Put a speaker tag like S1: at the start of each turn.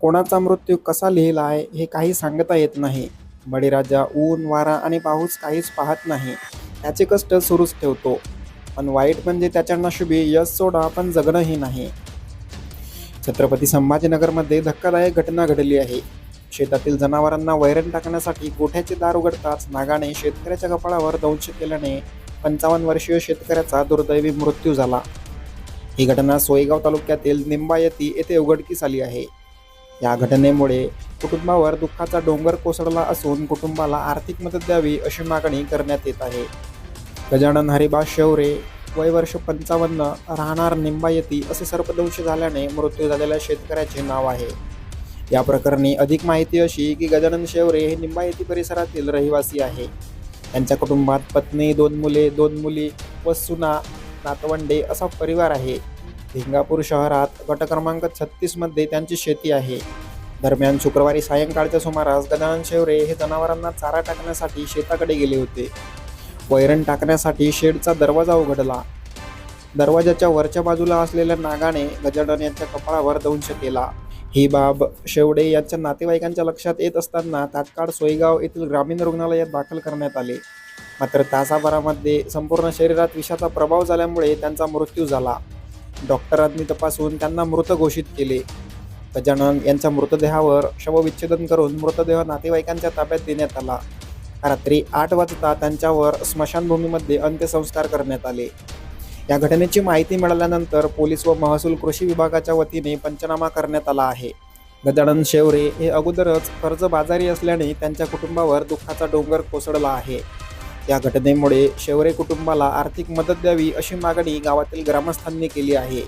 S1: कोणाचा मृत्यू कसा लिहिला आहे हे काही सांगता येत नाही. बळीराजा ऊन वारा आणि पाऊस काहीच पाहत नाही. त्याचे कष्ट सुरूच ठेवतो. पण वाईट म्हणजे त्याच्या नशुबी यश सोडा पण जगणंही नाही. छत्रपती संभाजीनगरमध्ये धक्कादायक घटना घडली आहे. शेतातील जनावरांना वैरण टाकण्यासाठी गोठ्याचे दार उघडताच नागाने शेतकऱ्याच्या कपाळावर दंश केल्याने पंचावन्न वर्षीय शेतकऱ्याचा दुर्दैवी मृत्यू झाला. ही घटना सोयगाव तालुक्यातील निंबायती येथे उघडकीस आली आहे. या घटनेमुळे कुटुंबावर दुःखाचा डोंगर कोसळला असून कुटुंबाला आर्थिक मदत द्यावी अशी मागणी करण्यात येत आहे. गजानन हरिबा शेवरे वय वर्ष पंचावन्न राहणार निंबायती असे सर्पदंश झाल्याने मृत्यू झालेल्या शेतकऱ्याचे नाव आहे. या प्रकरणी अधिक माहिती अशी की गजानन शेवरे हे निंबायती परिसरातील रहिवासी आहे. त्यांच्या कुटुंबात पत्नी दोन मुले दोन मुली व सुना नातवंडे असा परिवार आहे. भिंगापूर शहरात गट क्रमांक छत्तीसमध्ये त्यांची शेती आहे. दरम्यान शुक्रवारी सायंकाळच्या सुमारास गजानन शेवरे हे जनावरांना चारा टाकण्यासाठी शेताकडे गेले होते. वैरण टाकण्यासाठी शेडचा दरवाजा उघडला. दरवाजाच्या वरच्या बाजूला असलेल्या नागाने गजानन यांच्या कपाळावर दंश केला. ही बाब शेवडे यांच्या नातेवाईकांच्या लक्षात येत असताना तात्काळ सोयगाव येथील ग्रामीण रुग्णालयात दाखल करण्यात आले. मात्र तासाभरामध्ये संपूर्ण शरीरात विषाचा प्रभाव झाल्यामुळे त्यांचा मृत्यू झाला. डॉक्टरांनी तपासून त्यांना मृत घोषित केले. गजानन यांच्या मृतदेहावर शवविच्छेदन करून मृतदेह नातेवाईकांच्या ताब्यात देण्यात आला. रात्री आठ वाजता त्यांच्यावर स्मशानभूमीमध्ये अंत्यसंस्कार करण्यात आले. या घटनेची माहिती मिळाल्यानंतर पोलीस व महसूल कृषी विभागाच्या वतीने पंचनामा करण्यात आला आहे. गजानन शेवरे हे अगोदरच कर्जबाजारी असल्याने त्यांच्या कुटुंबावर दुःखाचा डोंगर कोसळला आहे. या घटनेमुळे शेवरे कुटुंबाला आर्थिक मदत द्यावी अशी मागणी गावातील ग्रामस्थांनी केली आहे.